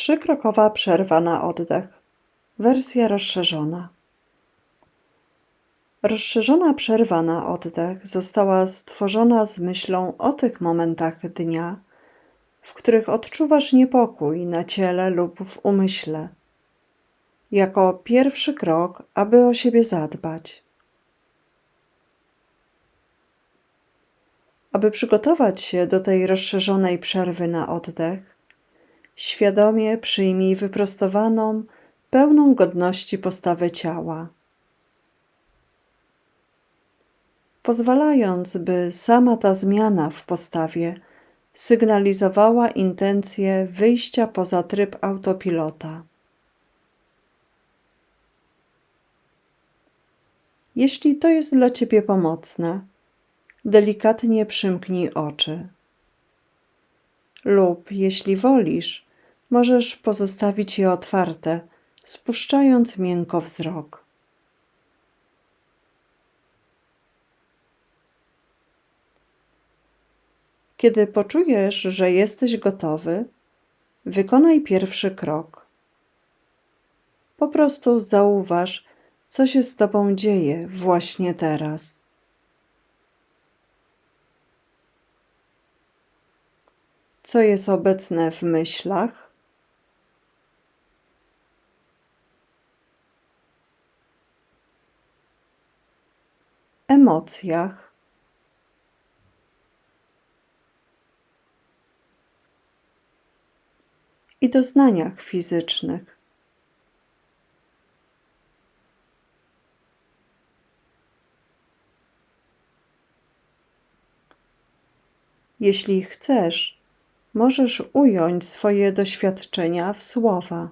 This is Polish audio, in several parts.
Trzykrokowa przerwa na oddech. Wersja rozszerzona. Rozszerzona przerwa na oddech została stworzona z myślą o tych momentach dnia, w których odczuwasz niepokój na ciele lub w umyśle, jako pierwszy krok, aby o siebie zadbać. Aby przygotować się do tej rozszerzonej przerwy na oddech, świadomie przyjmij wyprostowaną, pełną godności postawę ciała. Pozwalając, by sama ta zmiana w postawie sygnalizowała intencję wyjścia poza tryb autopilota. Jeśli to jest dla Ciebie pomocne, delikatnie przymknij oczy. Lub, jeśli wolisz, możesz pozostawić je otwarte, spuszczając miękko wzrok. Kiedy poczujesz, że jesteś gotowy, wykonaj pierwszy krok. Po prostu zauważ, co się z Tobą dzieje właśnie teraz. Co jest obecne w myślach? Emocjach. I doznaniach fizycznych. Jeśli chcesz, możesz ująć swoje doświadczenia w słowa.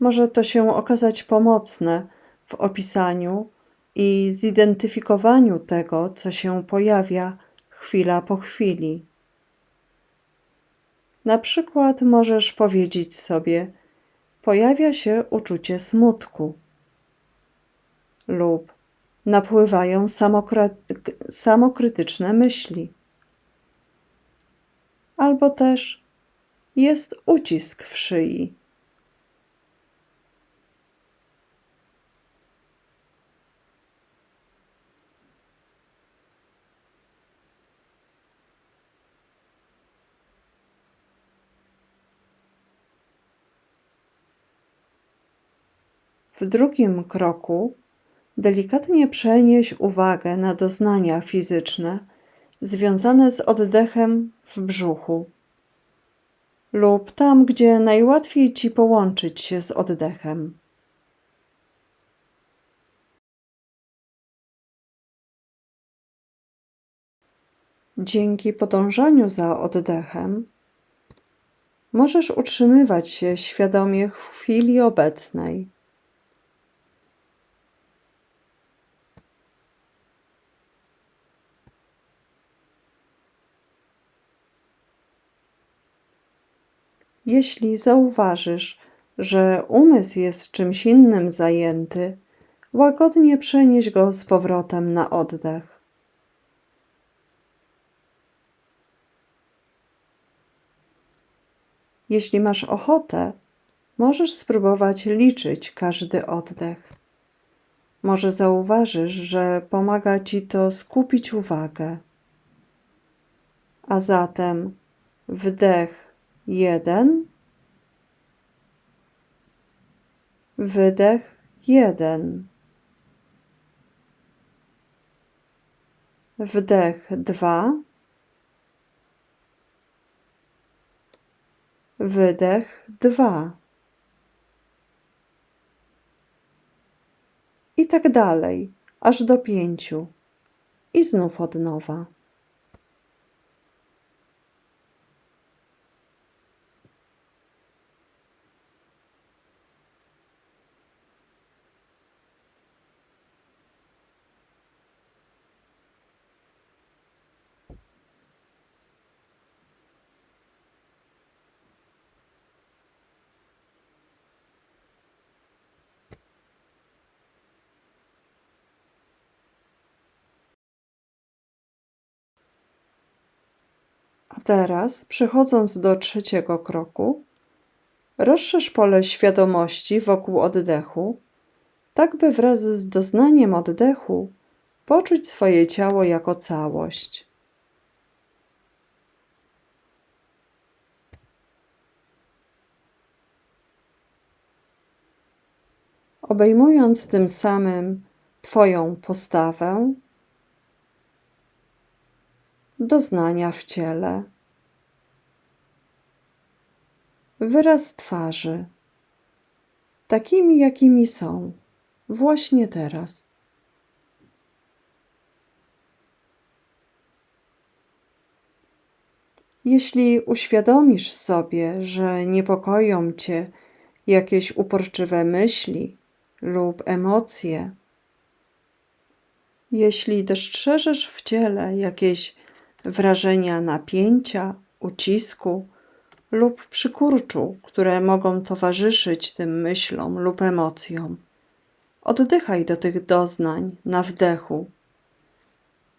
Może to się okazać pomocne w opisaniu i zidentyfikowaniu tego, co się pojawia chwila po chwili. Na przykład możesz powiedzieć sobie: Pojawia się uczucie smutku, lub napływają samokrytyczne myśli albo też jest ucisk w szyi. W drugim kroku delikatnie przenieś uwagę na doznania fizyczne związane z oddechem w brzuchu lub tam, gdzie najłatwiej ci połączyć się z oddechem. Dzięki podążaniu za oddechem możesz utrzymywać się świadomie w chwili obecnej. Jeśli zauważysz, że umysł jest czymś innym zajęty, łagodnie przenieś go z powrotem na oddech. Jeśli masz ochotę, możesz spróbować liczyć każdy oddech. Może zauważysz, że pomaga ci to skupić uwagę. A zatem wdech jeden, wydech jeden, wdech dwa, wydech dwa. I tak dalej, aż do pięciu. I znów od nowa. Teraz, przechodząc do trzeciego kroku, rozszerz pole świadomości wokół oddechu, tak by wraz z doznaniem oddechu poczuć swoje ciało jako całość. Obejmując tym samym Twoją postawę, doznania w ciele, wyraz twarzy, takimi jakimi są właśnie teraz. Jeśli uświadomisz sobie, że niepokoją cię jakieś uporczywe myśli lub emocje, jeśli dostrzeżesz w ciele jakieś wrażenia napięcia, ucisku lub przykurczu, które mogą towarzyszyć tym myślom lub emocjom, oddychaj do tych doznań na wdechu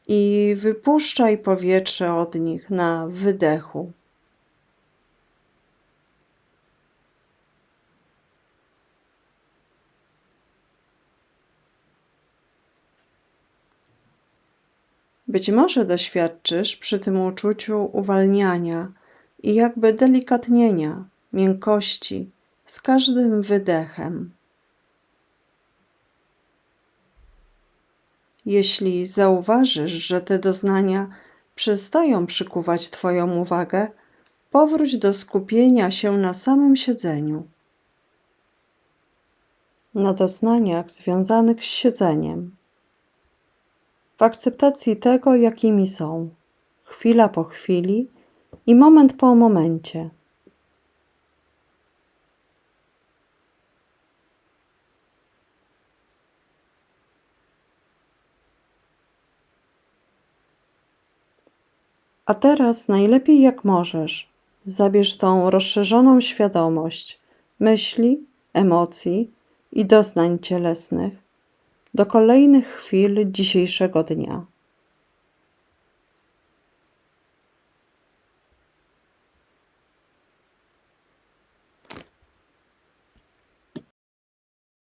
i wypuszczaj powietrze od nich na wydechu. Być może doświadczysz przy tym uczuciu uwalniania i jakby delikatnienia, miękkości z każdym wydechem. Jeśli zauważysz, że te doznania przestają przykuwać Twoją uwagę, powróć do skupienia się na samym siedzeniu, na doznaniach związanych z siedzeniem, w akceptacji tego, jakimi są, chwila po chwili i moment po momencie. A teraz najlepiej jak możesz, zabierz tą rozszerzoną świadomość myśli, emocji i doznań cielesnych do kolejnych chwil dzisiejszego dnia.